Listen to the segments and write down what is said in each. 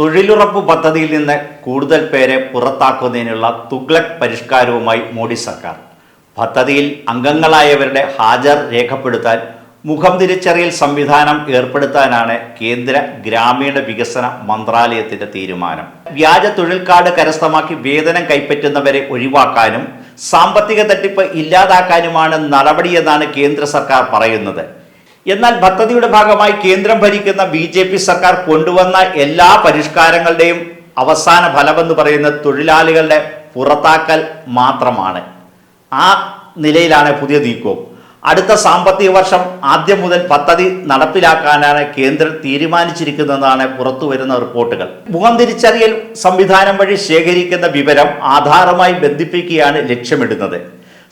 തൊഴിലുറപ്പ് പദ്ധതിയിൽ നിന്ന് കൂടുതൽ പേരെ പുറത്താക്കുന്നതിനുള്ള തുഗ്ലക് പരിഷ്കാരവുമായി മോഡി സർക്കാർ. പദ്ധതിയിൽ അംഗങ്ങളായവരുടെ ഹാജർ രേഖപ്പെടുത്താൻ മുഖം തിരിച്ചറിയൽ സംവിധാനം ഏർപ്പെടുത്താനാണ് കേന്ദ്ര ഗ്രാമീണ വികസന മന്ത്രാലയത്തിന്റെ തീരുമാനം. വ്യാജ തൊഴിൽ കാർഡ് കരസ്ഥമാക്കി വേതനം കൈപ്പറ്റുന്നവരെ ഒഴിവാക്കാനും സാമ്പത്തിക തട്ടിപ്പ് ഇല്ലാതാക്കാനുമാണ് നടപടിയെന്നാണ് കേന്ദ്ര സർക്കാർ പറയുന്നത്. എന്നാൽ പദ്ധതിയുടെ ഭാഗമായി കേന്ദ്രം ഭരിക്കുന്ന ബി ജെ പി സർക്കാർ കൊണ്ടുവന്ന എല്ലാ പരിഷ്കാരങ്ങളുടെയും അവസാന ഫലമെന്ന് പറയുന്നത് തൊഴിലാളികളുടെ പുറത്താക്കൽ മാത്രമാണ്. ആ നിലയിലാണ് പുതിയ നീക്കവും. അടുത്ത സാമ്പത്തിക വർഷം ആദ്യം മുതൽ പദ്ധതി നടപ്പിലാക്കാനാണ് കേന്ദ്രം തീരുമാനിച്ചിരിക്കുന്നതെന്നാണ് പുറത്തുവരുന്ന റിപ്പോർട്ടുകൾ. മുഖം തിരിച്ചറിയൽ സംവിധാനം വഴി ശേഖരിക്കുന്ന വിവരം ആധാറുമായി ബന്ധിപ്പിക്കുകയാണ് ലക്ഷ്യമിടുന്നത്.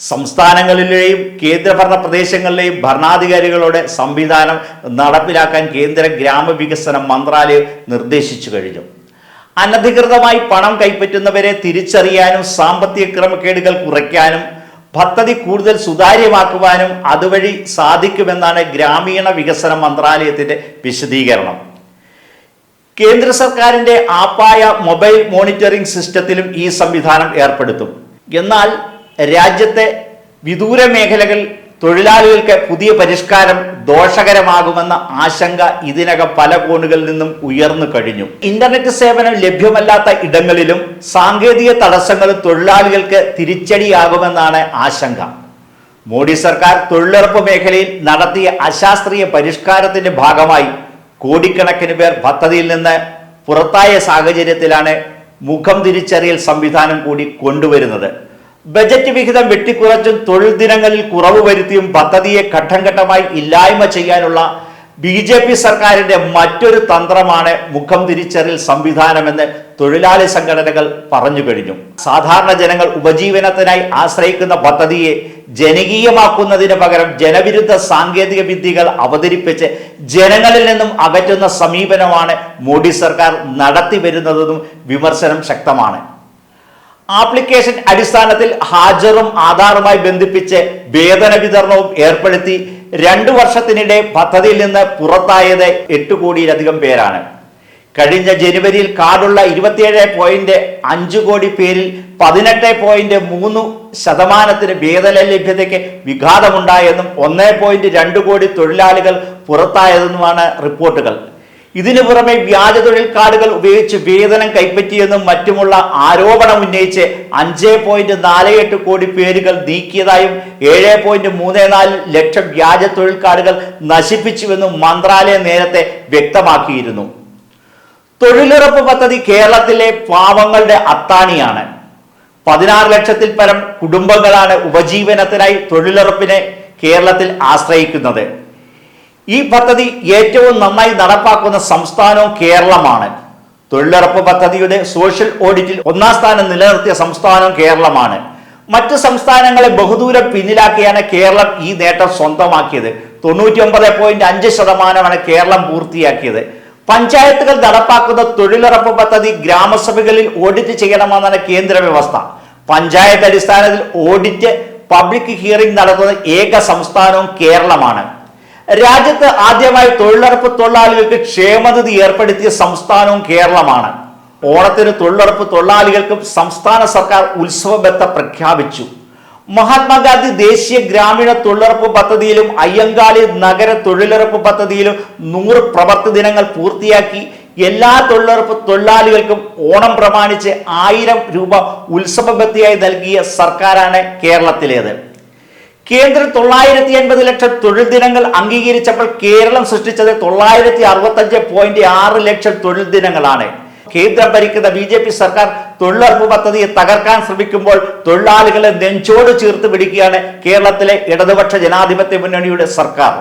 സംസ്ഥാനങ്ങളിലെയും കേന്ദ്രഭരണ പ്രദേശങ്ങളിലെയും ഭരണാധികാരികളുടെ സംവിധാനം നടപ്പിലാക്കാൻ കേന്ദ്ര ഗ്രാമവികസന മന്ത്രാലയം നിർദ്ദേശിച്ചു കഴിഞ്ഞു. അനധികൃതമായി പണം കൈപ്പറ്റുന്നവരെ തിരിച്ചറിയാനും സാമ്പത്തിക ക്രമക്കേടുകൾ കുറയ്ക്കാനും പദ്ധതി കൂടുതൽ സുതാര്യമാക്കുവാനും അതുവഴി സാധിക്കുമെന്നാണ് ഗ്രാമീണ വികസന മന്ത്രാലയത്തിന്റെ വിശദീകരണം. കേന്ദ്ര സർക്കാരിന്റെ ആപ്പായ മൊബൈൽ മോണിറ്ററിംഗ് സിസ്റ്റത്തിലും ഈ സംവിധാനം ഏർപ്പെടുത്തും. എന്നാൽ രാജ്യത്തെ വിദൂര മേഖലകളിൽ തൊഴിലാളികൾക്ക് പുതിയ പരിഷ്കാരം ദോഷകരമാകുമെന്ന ആശങ്ക ഇതിനകം പല കോണുകളിൽ നിന്നും ഉയർന്നു കഴിഞ്ഞു. ഇന്റർനെറ്റ് സേവനം ലഭ്യമല്ലാത്ത ഇടങ്ങളിലും സാങ്കേതിക തടസ്സങ്ങൾ തൊഴിലാളികൾക്ക് തിരിച്ചടിയാകുമെന്നാണ് ആശങ്ക. മോഡി സർക്കാർ തൊഴിലുറപ്പ് മേഖലയിൽ നടത്തിയ അശാസ്ത്രീയ പരിഷ്കാരത്തിന്റെ ഭാഗമായി കോടിക്കണക്കിന് പേർ പദ്ധതിയിൽ നിന്ന് പുറത്തായ സാഹചര്യത്തിലാണ് മുഖം തിരിച്ചറിയൽ സംവിധാനം കൂടി കൊണ്ടുവരുന്നത്. ബജറ്റ് വിഹിതം വെട്ടിക്കുറച്ചും തൊഴിൽ ദിനങ്ങളിൽ കുറവ് വരുത്തിയും പദ്ധതിയെ ഘട്ടം ഘട്ടമായി ഇല്ലായ്മ ചെയ്യാനുള്ള ബി ജെ പി സർക്കാരിന്റെ മറ്റൊരു തന്ത്രമാണ് മുഖം തിരിച്ചറിൽ സംവിധാനമെന്ന് തൊഴിലാളി സംഘടനകൾ പറഞ്ഞു കഴിഞ്ഞു. സാധാരണ ജനങ്ങൾ ഉപജീവനത്തിനായി ആശ്രയിക്കുന്ന പദ്ധതിയെ ജനകീയമാക്കുന്നതിന് പകരം ജനവിരുദ്ധ സാങ്കേതിക വിദ്യകൾ അവതരിപ്പിച്ച് ജനങ്ങളിൽ നിന്നും അകറ്റുന്ന സമീപനമാണ് മോഡി സർക്കാർ നടത്തി വരുന്നതെന്നും വിമർശനം ശക്തമാണ്. ആപ്ലിക്കേഷൻ അടിസ്ഥാനത്തിൽ ഹാജറും ആധാറുമായി ബന്ധിപ്പിച്ച് വേതന വിതരണവും ഏർപ്പെടുത്തി രണ്ടു വർഷത്തിനിടെ പദ്ധതിയിൽ നിന്ന് പുറത്തായത് എട്ട് കോടിയിലധികം പേരാണ്. കഴിഞ്ഞ ജനുവരിയിൽ കാർഡുള്ള ഇരുപത്തിയേഴ് പോയിന്റ് അഞ്ച് കോടി പേരിൽ പതിനെട്ട് പോയിന്റ് മൂന്ന് ശതമാനത്തിന് വേതന ലഭ്യതയ്ക്ക് വിഘാതമുണ്ടായെന്നും ഒന്നേ പോയിന്റ് രണ്ട് കോടി തൊഴിലാളികൾ പുറത്തായതെന്നുമാണ് റിപ്പോർട്ടുകൾ. ഇതിനു പുറമെ വ്യാജ തൊഴിൽ കാർഡുകൾ ഉപയോഗിച്ച് വേതനം കൈപ്പറ്റിയെന്നും മറ്റുമുള്ള ആരോപണം ഉന്നയിച്ച് അഞ്ച് പോയിന്റ് നാല് എട്ട് കോടി പേരുകൾ നീക്കിയതായും ഏഴ് പോയിന്റ് മൂന്ന് നാല് ലക്ഷം വ്യാജ തൊഴിൽ കാർഡുകൾ നശിപ്പിച്ചുവെന്നും മന്ത്രാലയം നേരത്തെ വ്യക്തമാക്കിയിരുന്നു. തൊഴിലുറപ്പ് പദ്ധതി കേരളത്തിലെ പാവങ്ങളുടെ അത്താണിയാണ്. പതിനാറ് ലക്ഷത്തിൽ പരം കുടുംബങ്ങളാണ് ഉപജീവനത്തിനായി തൊഴിലുറപ്പിനെ കേരളത്തിൽ ആശ്രയിക്കുന്നത്. ഈ പദ്ധതി ഏറ്റവും നന്നായി നടപ്പാക്കുന്ന സംസ്ഥാനവും കേരളമാണ്. തൊഴിലുറപ്പ് പദ്ധതിയുടെ സോഷ്യൽ ഓഡിറ്റിൽ ഒന്നാം സ്ഥാനം നിലനിർത്തിയ സംസ്ഥാനവും കേരളമാണ്. മറ്റ് സംസ്ഥാനങ്ങളെ ബഹുദൂരം പിന്നിലാക്കിയാണ് കേരളം ഈ നേട്ടം സ്വന്തമാക്കിയത്. തൊണ്ണൂറ്റി ഒമ്പത് പോയിന്റ് അഞ്ച് ശതമാനമാണ് കേരളം പൂർത്തിയാക്കിയത്. പഞ്ചായത്തുകൾ നടപ്പാക്കുന്ന തൊഴിലുറപ്പ് പദ്ധതി ഗ്രാമസഭകളിൽ ഓഡിറ്റ് ചെയ്യണമെന്നാണ് കേന്ദ്ര വ്യവസ്ഥ. പഞ്ചായത്ത് അടിസ്ഥാനത്തിൽ ഓഡിറ്റ് പബ്ലിക് ഹിയറിംഗ് നടത്തുന്ന ഏക സംസ്ഥാനവും കേരളമാണ്. രാജ്യത്ത് ആദ്യമായി തൊഴിലുറപ്പ് തൊഴിലാളികൾക്ക് ക്ഷേമനിധി ഏർപ്പെടുത്തിയ സംസ്ഥാനവും കേരളമാണ്. ഓണത്തിന് തൊഴിലുറപ്പ് തൊഴിലാളികൾക്കും സംസ്ഥാന സർക്കാർ ഉത്സവബത്ത പ്രഖ്യാപിച്ചു. മഹാത്മാഗാന്ധി ദേശീയ ഗ്രാമീണ തൊഴിലുറപ്പ് പദ്ധതിയിലും അയ്യങ്കാളി നഗര തൊഴിലുറപ്പ് പദ്ധതിയിലും നൂറ് പ്രവർത്തി ദിനങ്ങൾ പൂർത്തിയാക്കി എല്ലാ തൊഴിലുറപ്പ് തൊഴിലാളികൾക്കും ഓണം പ്രമാണിച്ച് ആയിരം രൂപ ഉത്സവബത്തിയായി നൽകിയ സർക്കാരാണ് കേരളത്തിലേത്. കേന്ദ്രം തൊള്ളായിരത്തി എൺപത് ലക്ഷം തൊഴിൽ ദിനങ്ങൾ അംഗീകരിച്ചപ്പോൾ കേരളം സൃഷ്ടിച്ചത് തൊള്ളായിരത്തി അറുപത്തി അഞ്ച് പോയിന്റ് ആറ് ലക്ഷം തൊഴിൽ ദിനങ്ങളാണ് കേന്ദ്ര ഭരിക്കുന്ന ബി ജെ പി സർക്കാർ തൊഴിലുറപ്പ് പദ്ധതിയെ തകർക്കാൻ ശ്രമിക്കുമ്പോൾ തൊഴിലാളികളെ നെഞ്ചോട് ചേർത്ത് പിടിക്കുകയാണ് കേരളത്തിലെ ഇടതുപക്ഷ ജനാധിപത്യ മുന്നണിയുടെ സർക്കാർ.